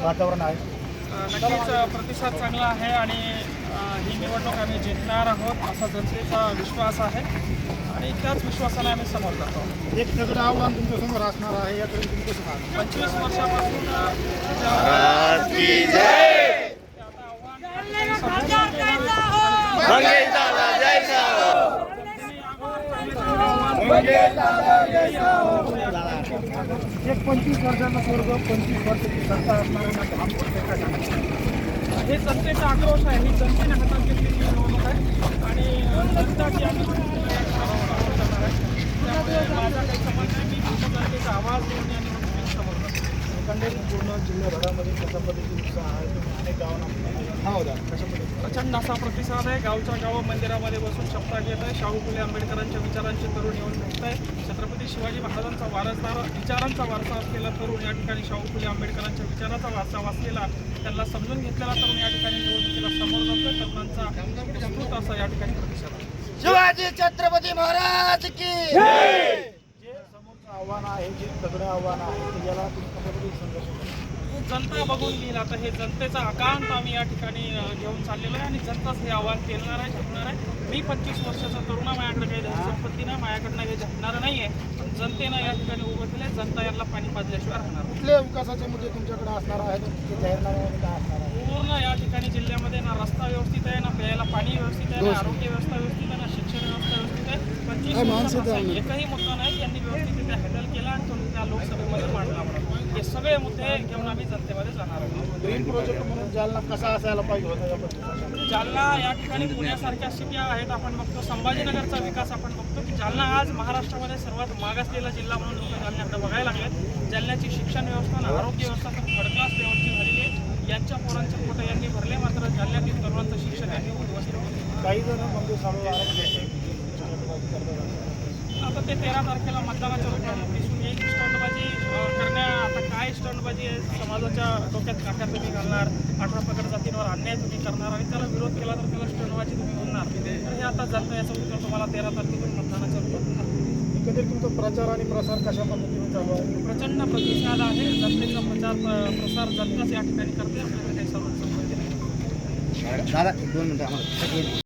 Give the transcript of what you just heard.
वातावरण आहे. नक्कीच प्रतिसाद चांगला आहे आणि ही निवडणूक आम्ही जिंकणार आहोत असा जनतेचा विश्वास आहे आणि त्याच विश्वासाने आम्ही समोर जातो. एक सगळं आव्हान तुमच्यासमोर असणार आहे याकडे तुम्ही कसं पाहता? पंचवीस वर्षापासून अ, जे आव्हान- ते आता आव्हान एक पंचवीस वर्षाचा स्वर्ग पंचवीस वर्षाची सत्ता असणाऱ्यांना काम हे जनतेचा आक्रोश आहे ही जनतेने हातात घेतलेली निवडणूक आहे आणि जनता जी आहे त्यामुळे माझा काही समज नाही मी जनतेचा आवाज देऊन या निवडणुकीत समोर पूर्ण जिल्ह्याभरामध्ये कशा पद्धतीचा आहे. अनेक गावांना हा होता प्रचंड असा प्रतिसाद आहे. गावच्या गाव मंदिरामध्ये बसून शपथा घेत आहे. शाहू फुले आंबेडकरांच्या विचारांचे तरुण येऊन भेटत आहे छत्रपती शिवाजी महाराजांचा वारसदार विचारांचा वारसा असलेला तरुण या ठिकाणी शाहू फुले आंबेडकरांच्या विचाराचा वारसा वाचलेला त्यांना समजून घेतलेला तरुण या ठिकाणी निवडणुकीला समोर जातोय. तरुणांचा विस्तृत असा या ठिकाणी प्रतिसाद आहे. शिवाजी छत्रपती महाराज की जे समोरचं आव्हान आहे जे तगडं आव्हान आहे तुम्ही संघर्ष जनता बघून घेईल. आता हे जनतेचा आकांत आम्ही या ठिकाणी घेऊन चाललेलो आहे आणि जनताच हे आव्हान पेलणार आहे झटणार आहे. मी पंचवीस वर्षाचा तरुण माझ्याकडे काही संपत्ती नाही माझ्याकडनं काही झटणारं नाही आहे पण जनतेनं या ठिकाणी उभं केलं जनता यांना पाणी पाजल्याशिवाय राहणार नाही. कुठले विकासाचे मुद्दे तुमच्याकडे असणार आहेत? पूर्ण या ठिकाणी जिल्ह्यामध्ये ना रस्ता व्यवस्थित आहे ना प्यायला पाणी व्यवस्थित आहे ना आरोग्य व्यवस्था व्यवस्थित आहे ना शिक्षण व्यवस्था व्यवस्थित आहे? एकही मुद्दा नाही की यांनी व्यवस्थित हँडल केला आणि तो त्या लोकसभेमध्ये मांडला म्हणून. हे सगळे मुद्दे घेऊन आम्ही जनतेमध्ये जाणार आहोत. ग्रीन प्रोजेक्ट म्हणून जालना कसा असायला पाहिजे होता या पद्धतीचा? जालना या ठिकाणी पुण्यासारख्या सिट्या आहेत आपण बघतो. संभाजीनगरचा विकास आपण बघतो की जालना आज महाराष्ट्रामध्ये सर्वात मागासलेला जिल्हा म्हणून लोक जालन्याकडे बघायला लागलेत. जालन्याची शिक्षण व्यवस्था आणि आरोग्य व्यवस्था तर थर्ड क्लास लेवलची झालेली आहे. यांच्या पोरांचे पोटं यांनी भरले मात्र जालन्यातील तरुणांचं शिक्षण केलं. काही जण म्हणजे आता ते तेरा तारखेला मतदानाच्या रूपाने दिसून येईल. स्टंटबाजी करण्या आता काय स्टंटबाजी आहे? समाजाच्या डोक्यात काट्या तुम्ही घालणार अठरा पकड जातींवर अन्याय तुम्ही करणार आणि त्याला विरोध केला तर त्याला स्टंटबाजी तुम्ही होणार तर हे आता जनता याचं उत्तर तुम्हाला तेरा तारखेला मतदानाच्या रूपात तुमचा प्रचार आणि प्रसार कशा पद्धतीने चालू आहे? प्रचंड प्रतिसाद आहे. जनतेचा प्रचार प्र- प्रसार जनताच या ठिकाणी करते. आपल्याकडे काही सर्व संबंधित नाही. दादा एक दोन मिनिटं आम्हाला.